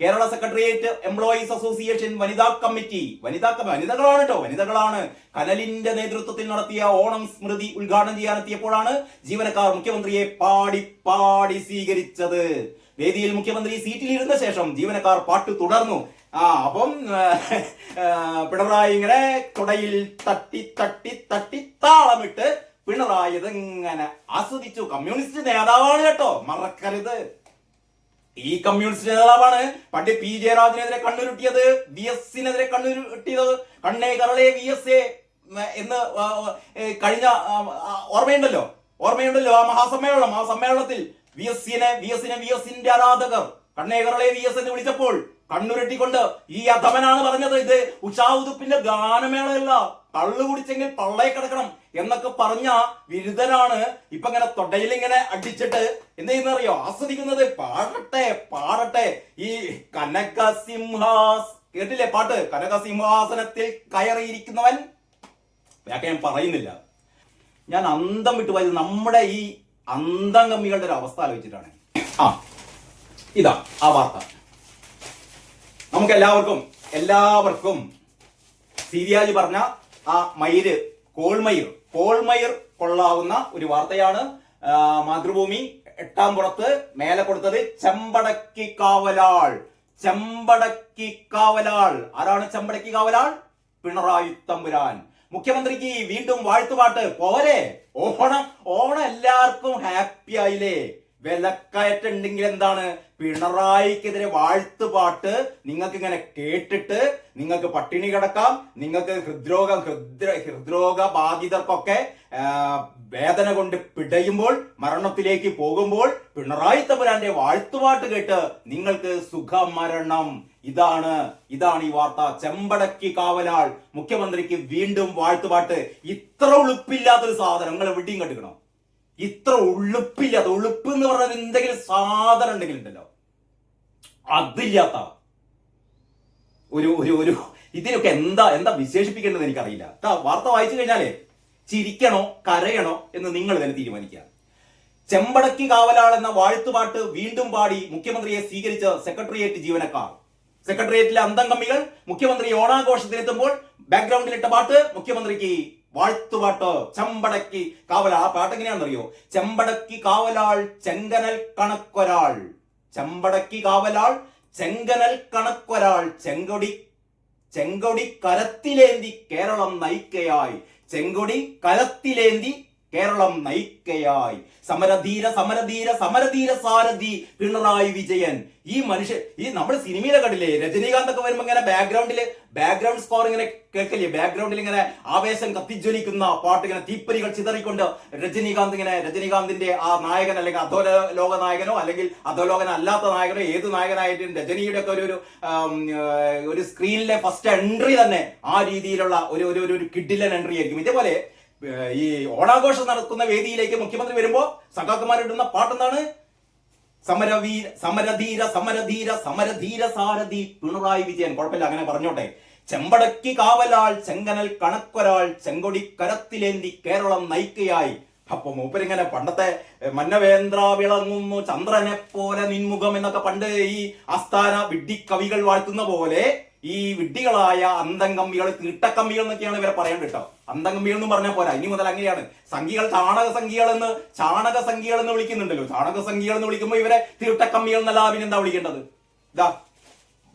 Kerala secretariat employees association വനിതാ committee. വനിതാ വനിതകളാണ് കേട്ടോ വനിതകളാണ്. കനലിന്റെ നേതൃത്വത്തിൽ നടത്തിയ ഓണം സ്മൃതി ഉദ്ഘാടനം ചെയ്യാനെത്തിയപ്പോഴാണ് ജീവനക്കാർ മുഖ്യമന്ത്രിയെ പാടി പാടി സ്വീകരിച്ചത്. വേദിയിൽ മുഖ്യമന്ത്രി സീറ്റിലിരുന്ന ശേഷം ജീവനക്കാർ പാട്ട് തുടർന്നു. ആ അപ്പം പിണറായി ഇങ്ങനെ തുടയിൽ തട്ടി തട്ടി തട്ടി താളമിട്ട് പിണറായി ഇതെങ്ങനെ ആസ്വദിച്ചു. കമ്മ്യൂണിസ്റ്റ് നേതാവാണ് കേട്ടോ മറക്കരുത്. ഈ കമ്മ്യൂണിസ്റ്റ് നേതാവാണ് പണ്ട് പി. ജയരാജനെതിരെ കണ്ണുരുട്ടിയത് വി എസിനെതിരെ കണ്ണുരുട്ടിയത് കണ്ണേ കരളെ വി എസ് എ എന്ന് കഴിഞ്ഞ ഓർമ്മയുണ്ടല്ലോ? ഓർമ്മയുണ്ടല്ലോ? ആ മഹാസമ്മേളനം ആ സമ്മേളനത്തിൽ വി എസിനെ വി എസിനെ വി എസിന്റെ ആരാധകർ കണ്ണേ കറളേ വി എസ് എന്ന് വിളിച്ചപ്പോൾ കണ്ണുരുട്ടിക്കൊണ്ട് ഈ അധമനാണ് പറഞ്ഞത്. ഇത് ഉഷാ ഉദുപ്പിന്റെ ഗാനമേളയല്ല. കള്ളു കുടിച്ചെങ്കിൽ പള്ളയെ കിടക്കണം. എന്നൊക്കെ പറഞ്ഞ വിരുദ്ധനാണ്. ഇപ്പൊ ഇങ്ങനെ തൊടയിൽ ഇങ്ങനെ അടിച്ചിട്ട് എന്ത് ചെയ്യുന്നറിയോ? ആസ്വദിക്കുന്നത് പാടട്ടെ പാടട്ടെ. ഈ കനക സിംഹാസ് കേട്ടില്ലേ പാട്ട്? കനക സിംഹാസനത്തിൽ കയറിയിരിക്കുന്നവൻ ഞാൻ പറയുന്നില്ല. ഞാൻ അന്തം വിട്ടു പോയത് നമ്മുടെ ഈ അന്തംഗമ്മികളുടെ ഒരു അവസ്ഥ ആലോചിച്ചിട്ടാണ്. ആ ഇതാ ആ വാർത്ത. നമുക്ക് എല്ലാവർക്കും എല്ലാവർക്കും സീരിയാജി പറഞ്ഞ ആ മയിര് കോൾമയിർ കോൾമയിർ കൊള്ളാവുന്ന ഒരു വാർത്തയാണ് മാതൃഭൂമി എട്ടാം പുറത്ത് മേലെ കൊടുത്തത് ചെമ്പടക്കി കാവലാൾ ചെമ്പടക്കി കാവലാൾ. ആരാണ് ചെമ്പടക്കി കാവലാൾ? പിണറായി തമ്പുരാൻ. മുഖ്യമന്ത്രിക്ക് വീണ്ടും വാഴ്ത്തുപാട്ട് പോരെ? ഓണം ഓണം എല്ലാവർക്കും ഹാപ്പി ആയില്ലേ? വിലക്കയറ്റം ഉണ്ടെങ്കിൽ എന്താണ് പിണറായിക്കെതിരെ വാഴ്ത്തുപാട്ട് നിങ്ങൾക്ക് ഇങ്ങനെ കേട്ടിട്ട് നിങ്ങൾക്ക് പട്ടിണി കിടക്കാം നിങ്ങൾക്ക് ഹൃദ്രോഗം ഹൃദ്ര ഹൃദ്രോഗ ബാധിതർക്കൊക്കെ വേദന കൊണ്ട് പിടയുമ്പോൾ മരണത്തിലേക്ക് പോകുമ്പോൾ പിണറായി തമ്പുരാന്റെ വാഴ്ത്തുപാട്ട് കേട്ട് നിങ്ങൾക്ക് സുഖമരണം. ഇതാണ് ഇതാണ് ഈ വാർത്ത. ചെമ്പടക്കി കാവലാൾ മുഖ്യമന്ത്രിക്ക് വീണ്ടും വാഴ്ത്തുപാട്ട്. ഇത്ര ഉളുപ്പില്ലാത്തൊരു സാധനം. നിങ്ങൾ എവിടെയും കണ്ടുക്കണം ഇത്ര ഉളുപ്പില്ലാത്ത ഉളുപ്പ് എന്ന് പറഞ്ഞാൽ എന്തെങ്കിലും സാധനം ഉണ്ടെങ്കിൽ ഉണ്ടല്ലോ. അതില്ലാത്ത ഒരു ഒരു ഒരു ഇതിനൊക്കെ എന്താ എന്താ വിശേഷിപ്പിക്കേണ്ടത് എനിക്കറിയില്ല. വാർത്ത വായിച്ചു കഴിഞ്ഞാലേ ചിരിക്കണോ കരയണോ എന്ന് നിങ്ങൾ തന്നെ തീരുമാനിക്കുക. ചെമ്പടക്കി കാവലാൾ എന്ന വാഴ്ത്തുപാട്ട് വീണ്ടും പാടി മുഖ്യമന്ത്രിയെ സ്വീകരിച്ച സെക്രട്ടേറിയറ്റ് ജീവനക്കാർ. സെക്രട്ടേറിയറ്റിലെ അന്തംഗമ്മികൾ മുഖ്യമന്ത്രി ഓണാഘോഷത്തിനെത്തുമ്പോൾ ബാക്ക്ഗ്രൗണ്ടിലിട്ട പാട്ട് മുഖ്യമന്ത്രിക്ക് വാഴ്ത്തുപാട്ട് ചെമ്പടക്കി കാവലാൾ ആ പാട്ട് എങ്ങനെയാണെന്നറിയോ? ചെമ്പടക്കി കാവലാൾ ചെങ്കനൽ കണക്കൊരാൾ. ചെമ്പടക്കി കാവലാൾ ചെങ്കനൽ കണക്കൊരാൾ. ചെങ്കൊടി ചെങ്കൊടി കരത്തിലേന്തി കേരളം നയിക്കയായി. ചെങ്കൊടി കരത്തിലേന്തി കേരളം നയിക്കയായി സമരധീര സമരധീര സമരധീര സാരഥി പിണറായി വിജയൻ. ഈ മനുഷ്യൻ ഈ നമ്മൾ സിനിമയിലെ കണ്ടില്ലേ? രജനീകാന്ത് ഒക്കെ വരുമ്പോ ഇങ്ങനെ ബാക്ക്ഗ്രൗണ്ടിൽ ബാക്ക്ഗ്രൗണ്ട് സ്കോർ ഇങ്ങനെ കേൾക്കില്ലേ? ബാക്ക്ഗ്രൗണ്ടിൽ ഇങ്ങനെ ആവേശം കത്തിജ്വലിക്കുന്ന പാട്ട് ഇങ്ങനെ തീപ്പരികൾ ചിതറിക്കൊണ്ട് രജനീകാന്ത് ഇങ്ങനെ രജനീകാന്തിന്റെ ആ നായകൻ അല്ലെങ്കിൽ അധോല ലോക നായകനോ അല്ലെങ്കിൽ അധോലോകന അല്ലാത്ത നായകനോ ഏത് നായകനായിട്ടും രജനിയുടെ ഒക്കെ ഒരു ഒരു സ്ക്രീനിലെ ഫസ്റ്റ് എൻട്രി തന്നെ ആ രീതിയിലുള്ള ഒരു ഒരു ഒരു- കിഡിലൻ എൻട്രി ആയിരിക്കും. ഇതേപോലെ ഈ ഓണാഘോഷം നടക്കുന്ന വേദിയിലേക്ക് മുഖ്യമന്ത്രി വരുമ്പോ ഇടുന്ന പാട്ടെന്താണ്? സമരവീര സമരധീര സമരധീര സമരധീര സാരഥി പിണറായി വിജയൻ. കുഴപ്പമില്ല അങ്ങനെ പറഞ്ഞോട്ടെ. ചെമ്പടക്കി കാവലാൾ ചെങ്കനൽ കണക്കൊരാൾ ചെങ്കൊടി കരത്തിലേന്തി കേരളം നയിക്കയായി. അപ്പൊ മൂപ്പരിങ്ങനെ പണ്ടത്തെ മന്നവേന്ദ്ര വിളങ്ങുന്നു ചന്ദ്രനെ പോലെ നിൻമുഖം എന്നൊക്കെ പണ്ട് ഈ ആസ്ഥാന വിഡ്ഢി കവികൾ വാഴ്ത്തുന്ന പോലെ ഈ വിഡ്ഢികളായ അന്തംകമ്പികൾ തീട്ടക്കമ്മികൾ എന്നൊക്കെയാണ് ഇവരെ പറയേണ്ടത് കേട്ടോ. അന്തംകമ്പികൾ എന്ന് പറഞ്ഞാൽ പോരാ. ഇനി മുതൽ അങ്ങനെയാണ്. സംഖ്യകൾ ചാണക സംഖ്യകൾ എന്ന് ചാണക സംഖ്യകൾ എന്ന് വിളിക്കുന്നുണ്ടല്ലോ. ചാണക സംഖ്യകൾ എന്ന് വിളിക്കുമ്പോൾ ഇവരെ തീട്ടക്കമ്മികൾ എന്നല്ല പിന്നെന്താ വിളിക്കേണ്ടത്? ഇതാ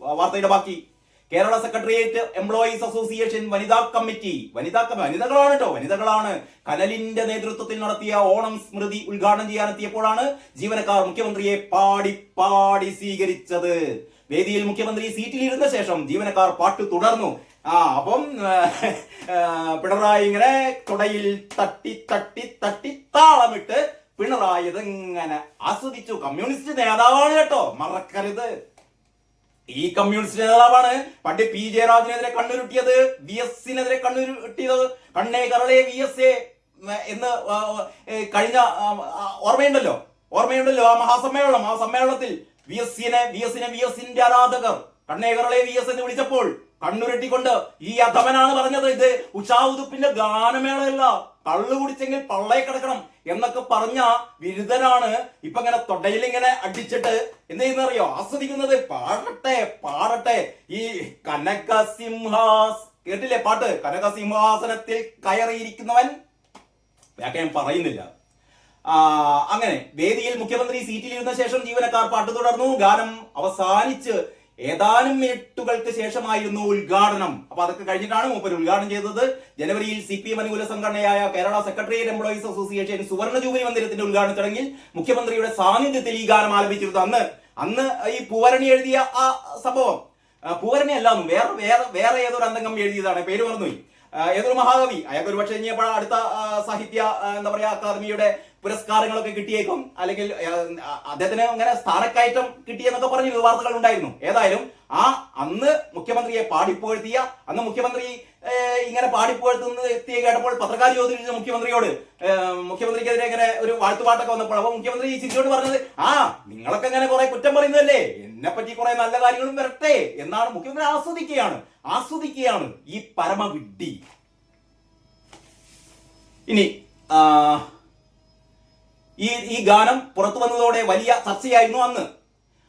വാർത്തയുടെ ബാക്കി. കേരള സെക്രട്ടേറിയറ്റ് എംപ്ലോയീസ് അസോസിയേഷൻ വനിതാ കമ്മിറ്റി. വനിതാ വനിതകളാണ് കേട്ടോ. വനിതകളാണ് കനലിന്റെ നേതൃത്വത്തിൽ നടത്തിയ ഓണം സ്മൃതി ഉദ്ഘാടനം ചെയ്യാനെത്തിയപ്പോഴാണ് ജീവനക്കാർ മുഖ്യമന്ത്രിയെ പാടി പാടി സ്വീകരിച്ചത്. വേദിയിൽ മുഖ്യമന്ത്രി സീറ്റിലിരുന്ന ശേഷം ജീവനക്കാർ പാട്ട് തുടർന്നു. ആ അപ്പം പിണറായി ഇങ്ങനെ തുടയിൽ തട്ടി തട്ടി തട്ടി താളമിട്ട് പിണറായി ഇതെങ്ങനെ ആസ്വദിച്ചു. കമ്മ്യൂണിസ്റ്റ് നേതാവാണ് കേട്ടോ മറക്കരുത്. ഈ കമ്മ്യൂണിസ്റ്റ് നേതാവാണ് പണ്ട് പി ജയരാജനെതിരെ കണ്ണുരുട്ടിയത് വി എസിനെതിരെ കണ്ണുരുട്ടിയത്. കണ്ണേ കരളെ വി എസ് എ എന്ന് കഴിഞ്ഞ ഓർമ്മയുണ്ടല്ലോ? ഓർമ്മയുണ്ടല്ലോ ആ മഹാസമ്മേളനം ആ സമ്മേളനത്തിൽ വി എസ് സിനെ വി എസിനെ വി എസിന്റെ ആരാധകർ. കണ്ണേകറളെ വി എസ് എന്ന് വിളിച്ചപ്പോൾ കണ്ണുരുട്ടിക്കൊണ്ട് ഈ അധമനാണ് പറഞ്ഞത് ഇത് ഉഷാവുതുപ്പിന്റെ ഗാനമേളയല്ല. കള്ളു കുടിച്ചെങ്കിൽ പള്ളയെ കിടക്കണം എന്നൊക്കെ പറഞ്ഞ ബിരുദനാണ് ഇപ്പൊ ഇങ്ങനെ തൊട്ടയിൽ ഇങ്ങനെ അടിച്ചിട്ട് എന്ത് ചെയ്യുന്നറിയോ? ആസ്വദിക്കുന്നത് പാടട്ടെ പാടട്ടെ. ഈ കനക സിംഹാസ് കേട്ടില്ലേ പാട്ട്? കനക സിംഹാസനത്തിൽ കയറിയിരിക്കുന്നവൻ. വ്യാഖ്യാനം പറയുന്നില്ല. അങ്ങനെ വേദിയിൽ മുഖ്യമന്ത്രി സീറ്റിലിരുന്ന ശേഷം ജീവനക്കാർ പാട്ട് തുടർന്നു. ഗാനം അവസാനിച്ച് ഏതാനും മിനിറ്റുകൾക്ക് ശേഷമായിരുന്നു ഉദ്ഘാടനം. അപ്പൊ അതൊക്കെ കഴിഞ്ഞിട്ടാണ് മൂപ്പർ ഉദ്ഘാടനം ചെയ്തത്. ജനുവരിയിൽ സി പി എം അനുകൂല സംഘടനയായ കേരള സെക്രട്ടേറിയറ്റ് എംപ്ലോയീസ് അസോസിയേഷൻ സുവർണ ജൂബിലി മന്ദിരത്തിന്റെ ഉദ്ഘാടന ചടങ്ങിൽ മുഖ്യമന്ത്രിയുടെ സാന്നിധ്യത്തിൽ ഈ ഗാനം ആലപിച്ചിരുന്നു. അന്ന് അന്ന് ഈ പൂവരണി എഴുതിയ ആ സംഭവം പൂവരണി അല്ലാന്നും വേറെ വേറെ വേറെ ഏതൊരു അന്തംഗം എഴുതിയതാണ്. പേര് മറന്നുപോയി. ഏതൊരു മഹാകവി അയാൾക്ക് ഒരു പക്ഷേ ഇനി അടുത്ത സാഹിത്യ എന്താ പറയാ അക്കാദമിയുടെ പുരസ്കാരങ്ങളൊക്കെ കിട്ടിയേക്കും. അല്ലെങ്കിൽ അദ്ദേഹത്തിന് അങ്ങനെ സ്ഥാനക്കയറ്റം കിട്ടിയെന്നൊക്കെ പറഞ്ഞ് വാർത്തകൾ ഉണ്ടായിരുന്നു. ഏതായാലും ആ അന്ന് മുഖ്യമന്ത്രിയെ പാടിപ്പുകഴ്ത്തിയ അന്ന് മുഖ്യമന്ത്രി ഇങ്ങനെ പാടിപ്പുകഴ്ത്തുന്ന എത്തിയ കേട്ടപ്പോൾ പത്രക്കാർ ചോദിച്ചു മുഖ്യമന്ത്രിയോട്. മുഖ്യമന്ത്രിക്കെതിരെ ഇങ്ങനെ ഒരു വാഴ്ത്തുപാട്ടൊക്കെ വന്നപ്പോൾ. അപ്പൊ മുഖ്യമന്ത്രി ഈ ചിരിയോട് പറഞ്ഞത് ആ നിങ്ങളൊക്കെ ഇങ്ങനെ കുറെ കുറ്റം പറയുന്നതല്ലേ? എന്നെ പറ്റി കുറെ നല്ല കാര്യങ്ങളും വരട്ടെ. എന്നാണ് മുഖ്യമന്ത്രി ആസ്വദിക്കുകയാണ്. ആസ്വദിക്കുകയാണ് ഈ പരമവിഡ്ഢി. ഇനി ഈ ഈ ഗാനം പുറത്തു വന്നതോടെ വലിയ ചർച്ചയായിരുന്നു അന്ന്.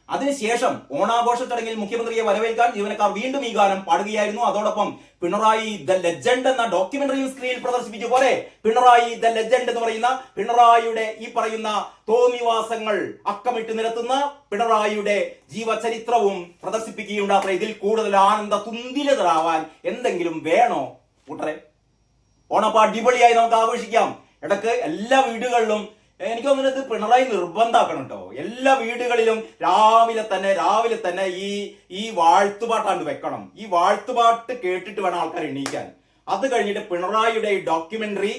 അതിനുശേഷം ഓണാഘോഷ ചടങ്ങിൽ മുഖ്യമന്ത്രിയെ വരവേൽക്കാൻ ജീവനക്കാർ വീണ്ടും ഈ ഗാനം പാടുകയായിരുന്നു. അതോടൊപ്പം പിണറായി ദ ലെജൻഡ് എന്ന ഡോക്യുമെന്ററി സ്ക്രീനിൽ പ്രദർശിപ്പിച്ച പോലെ പിണറായി ദ ലെജൻഡ് എന്ന് പറയുന്ന പിണറായിയുടെ ഈ പറയുന്ന തോന്നിവാസങ്ങൾ അക്കമിട്ട് നിരത്തുന്ന പിണറായിയുടെ ജീവചരിത്രവും പ്രദർശിപ്പിക്കുകയുണ്ടാത്ര ഇതിൽ കൂടുതൽ ആനന്ദ തുന്തിലതരാവാൻ എന്തെങ്കിലും വേണോ? കൂട്ടറെ ഓണപ്പ അടിപൊളിയായി നമുക്ക് ആഘോഷിക്കാം. ഇടയ്ക്ക് എല്ലാ വീടുകളിലും എനിക്ക് തോന്നുന്നത് പിണറായി നിർബന്ധാക്കണം കേട്ടോ എല്ലാ വീടുകളിലും രാവിലെ തന്നെ രാവിലെ തന്നെ ഈ ഈ വാഴ്ത്തുപാട്ടാണ്ട് വെക്കണം. ഈ വാഴ്ത്തുപാട്ട് കേട്ടിട്ട് വേണം ആൾക്കാർ എണീക്കാൻ. അത് കഴിഞ്ഞിട്ട് പിണറായിയുടെ ഈ ഡോക്യുമെന്ററി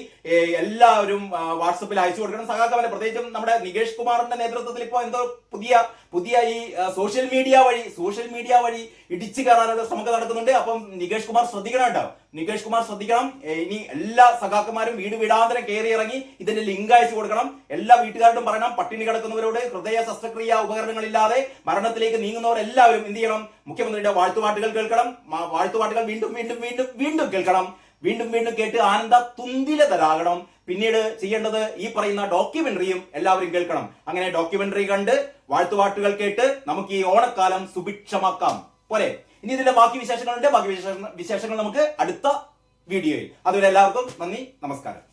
എല്ലാവരും വാട്സപ്പിൽ അയച്ചു കൊടുക്കണം. സഹാക്കവനെ പ്രത്യേകിച്ചും നമ്മുടെ നികേഷ് കുമാറിന്റെ നേതൃത്വത്തിൽ ഇപ്പോൾ എന്തോ പുതിയ പുതിയ ഈ സോഷ്യൽ മീഡിയ വഴി സോഷ്യൽ മീഡിയ വഴി ഇടിച്ചു കയറാനുള്ള ശ്രമങ്ങൾ നടക്കുന്നുണ്ട്. അപ്പം നികേഷ് കുമാർ ശ്രദ്ധിക്കണം കേട്ടോ നികേഷ് കുമാർ ശ്രദ്ധിക്കണം. ഇനി എല്ലാ സഖാക്കന്മാരും വീട് വീടാന്തരം കയറി ഇറങ്ങി ഇതിന്റെ ലിങ്ക് അയച്ചു കൊടുക്കണം. എല്ലാ വീട്ടുകാരോടും പറയണം. പട്ടിണി കിടക്കുന്നവരോട് ഹൃദയ ശസ്ത്രക്രിയ ഉപകരണങ്ങളില്ലാതെ മരണത്തിലേക്ക് നീങ്ങുന്നവരെല്ലാവരും എന്ത് ചെയ്യണം? മുഖ്യമന്ത്രിയുടെ വാഴ്ത്തുപാട്ടുകൾ കേൾക്കണം. വാഴ്ത്തുപാട്ടുകൾ വീണ്ടും വീണ്ടും വീണ്ടും വീണ്ടും കേൾക്കണം. വീണ്ടും വീണ്ടും കേട്ട് ആനന്ദ തുന്തിലതരാകണം. പിന്നീട് ചെയ്യേണ്ടത് ഈ പറയുന്ന ഡോക്യുമെന്ററിയും എല്ലാവരും കേൾക്കണം. അങ്ങനെ ഡോക്യുമെന്ററി കണ്ട് വാഴ്ത്തുപാട്ടുകൾ കേട്ട് നമുക്ക് ഈ ഓണക്കാലം സുഭിക്ഷമാക്കാം. പോരെ? ഇനി ഇതിന്റെ ബാക്കി വിശേഷങ്ങളുണ്ട്. ബാക്കി വിശേഷങ്ങൾ വിശേഷങ്ങൾ നമുക്ക് അടുത്ത വീഡിയോയിൽ. അതുവരെ എല്ലാവർക്കും നന്ദി നമസ്കാരം.